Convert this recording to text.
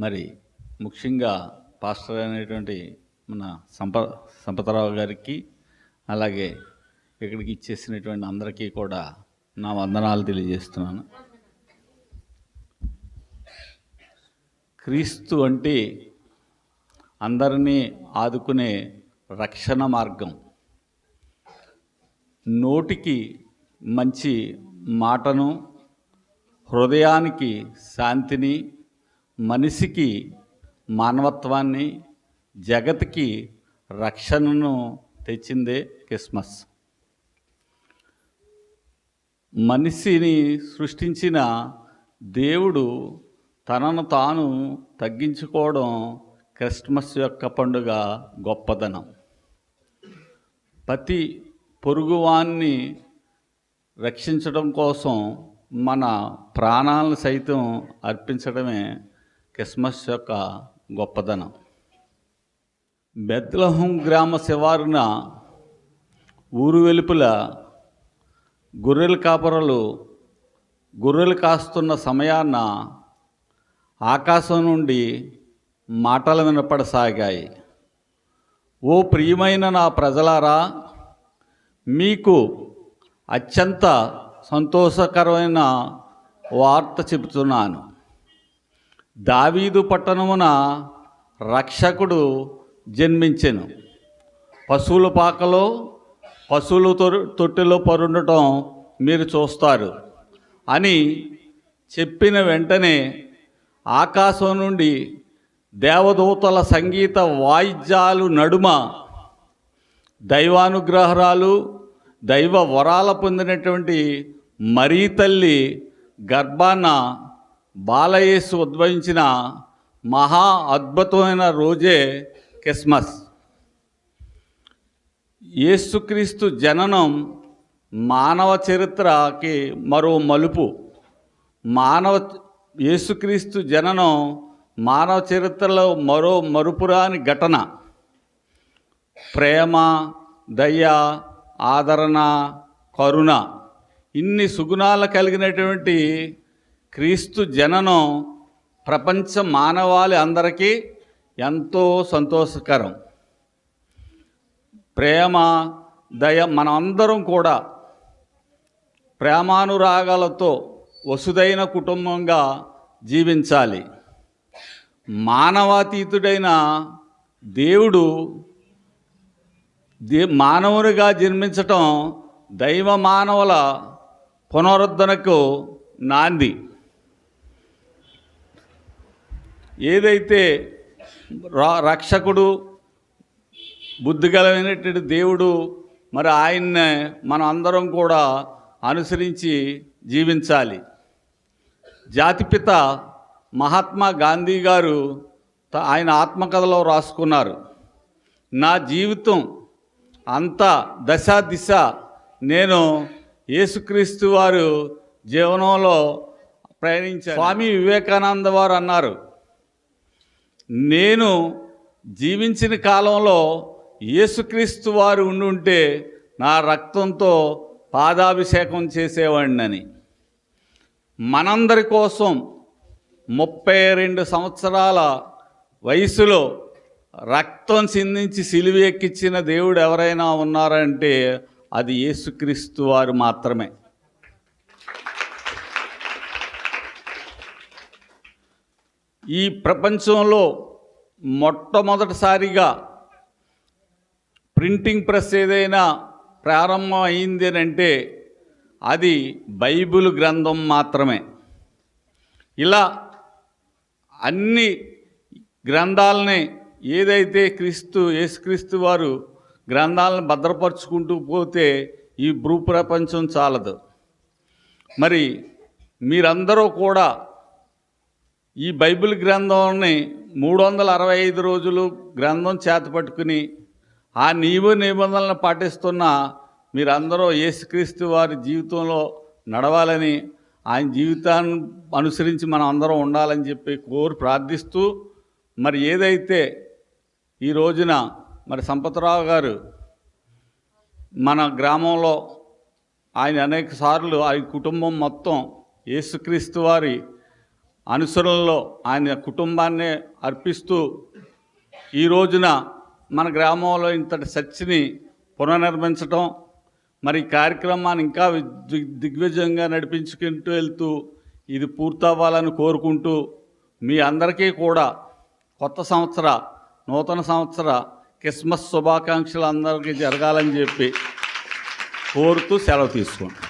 మరి ముఖ్యంగా పాస్టర్ అనేటువంటి మన సంప సంపతరావు గారికి అలాగే ఇక్కడికి ఇచ్చేసినటువంటి అందరికీ కూడా నా వందనాలు తెలియజేస్తున్నాను. క్రీస్తు అంటే అందరినీ ఆదుకునే రక్షణ మార్గం. నోటికి మంచి మాటను హృదయానికి శాంతిని మనిషికి మానవత్వాన్ని జగత్కి రక్షణను తెచ్చిందే క్రిస్మస్. మనిషిని సృష్టించిన దేవుడు తనను తాను తగ్గించుకోవడం క్రిస్మస్ యొక్క పండుగ గొప్పదనం. ప్రతి పొరుగువాన్ని రక్షించడం కోసం మన ప్రాణాలను సైతం అర్పించడమే క్రిస్మస్ యొక్క గొప్పదనం. బెత్లహం గ్రామ శివారున ఊరు వెలుపుల గొర్రెల కాపరలు గొర్రెలు కాస్తున్న సమయాన ఆకాశం నుండి మాటలు వినపడసాగాయి. ఓ ప్రియమైన నా ప్రజలారా మీకు అత్యంత సంతోషకరమైన వార్త చెబుతున్నాను. దావీదు పట్టణమున రక్షకుడు జన్మించెను. పశువుల పాకలో పశువుల తొ- తొట్టిలో పరుండటం మీరు చూస్తారు అని చెప్పిన వెంటనే ఆకాశం నుండి దేవదూతల సంగీత వాయిద్యాలు నడుమ దైవానుగ్రహరాలు దైవ వరాల పొందినటువంటి మరీ తల్లి గర్భాన బాలయేసు ఉద్భవించిన మహా అద్భుతమైన రోజే క్రిస్మస్. యేసుక్రీస్తు జననం మానవ చరిత్రకి మరో మలుపు. మానవ యేసుక్రీస్తు జననం మానవ చరిత్రలో మరో మరుపురాని ఘటన. ప్రేమ దయ ఆదరణ కరుణ ఇన్ని సుగుణాలు కలిగినటువంటి క్రీస్తు జననం ప్రపంచ మానవాళి అందరికీ ఎంతో సంతోషకరం. ప్రేమ దయ మనమందరం కూడా ప్రేమానురాగాలతో వసుదైన కుటుంబంగా జీవించాలి. మానవాతీతుడైన దేవుడు దే మానవునిగా జన్మించటం దైవ మానవుల పునరుద్ధరణకు నాంది. ఏదైతే రక్షకుడు బుద్ధిగలమైనటువంటి దేవుడు మరి ఆయన్నే మనం అందరం కూడా అనుసరించి జీవించాలి. జాతిపిత మహాత్మా గాంధీ గారు ఆయన ఆత్మకథలో రాసుకున్నారు నా జీవితం అంత దశ దిశ నేను యేసుక్రీస్తు వారు జీవనంలో ప్రయాణించాను. స్వామి వివేకానంద వారు అన్నారు నేను జీవించిన కాలంలో యేసుక్రీస్తు వారు ఉండుంటే నా రక్తంతో పాదాభిషేకం చేసేవాడినని. మనందరి కోసం ముప్పై రెండు సంవత్సరాల వయసులో రక్తం చిందించి సిలివి ఎక్కించిన దేవుడు ఎవరైనా ఉన్నారంటే అది యేసుక్రీస్తు వారు మాత్రమే. ఈ ప్రపంచంలో మొట్టమొదటిసారిగా ప్రింటింగ్ ప్రెస్ ఏదైనా ప్రారంభం అయింది అని అంటే అది బైబిల్ గ్రంథం మాత్రమే. ఇలా అన్ని గ్రంథాలని ఏదైతే క్రీస్తు యేసుక్రీస్తు వారు గ్రంథాలను భద్రపరుచుకుంటూ పోతే ఈ భూ ప్రపంచం చాలదు. మరి మీరందరూ కూడా ఈ బైబిల్ గ్రంథాన్ని మూడు వందల అరవై ఐదు రోజులు గ్రంథం చేత పట్టుకుని ఆ నియమ నిబంధనలను పాటిస్తున్న మీరందరూ యేసుక్రీస్తు వారి జీవితంలో నడవాలని ఆయన జీవితాన్ని అనుసరించి మనం అందరం ఉండాలని చెప్పి కోరి ప్రార్థిస్తూ మరి ఏదైతే ఈ రోజున మరి సంపతరావు గారు మన గ్రామంలో ఆయన అనేక సార్లు ఆయన కుటుంబం మొత్తం యేసుక్రీస్తు వారి అనుసరణలో ఆయన కుటుంబాన్ని అర్పిస్తూ ఈ రోజున మన గ్రామంలో ఇంతటి చర్చిని పునర్నిర్మించడం మరి ఈ కార్యక్రమాన్ని ఇంకా దిగ్- దిగ్విజయంగా నడిపించుకుంటూ వెళ్తూ ఇది పూర్తవ్వాలని కోరుకుంటూ మీ అందరికీ కూడా కొత్త సంవత్సర నూతన సంవత్సర క్రిస్మస్ శుభాకాంక్షలు అందరికీ జరగాలని చెప్పి కోరుతూ సెలవు తీసుకుంటాం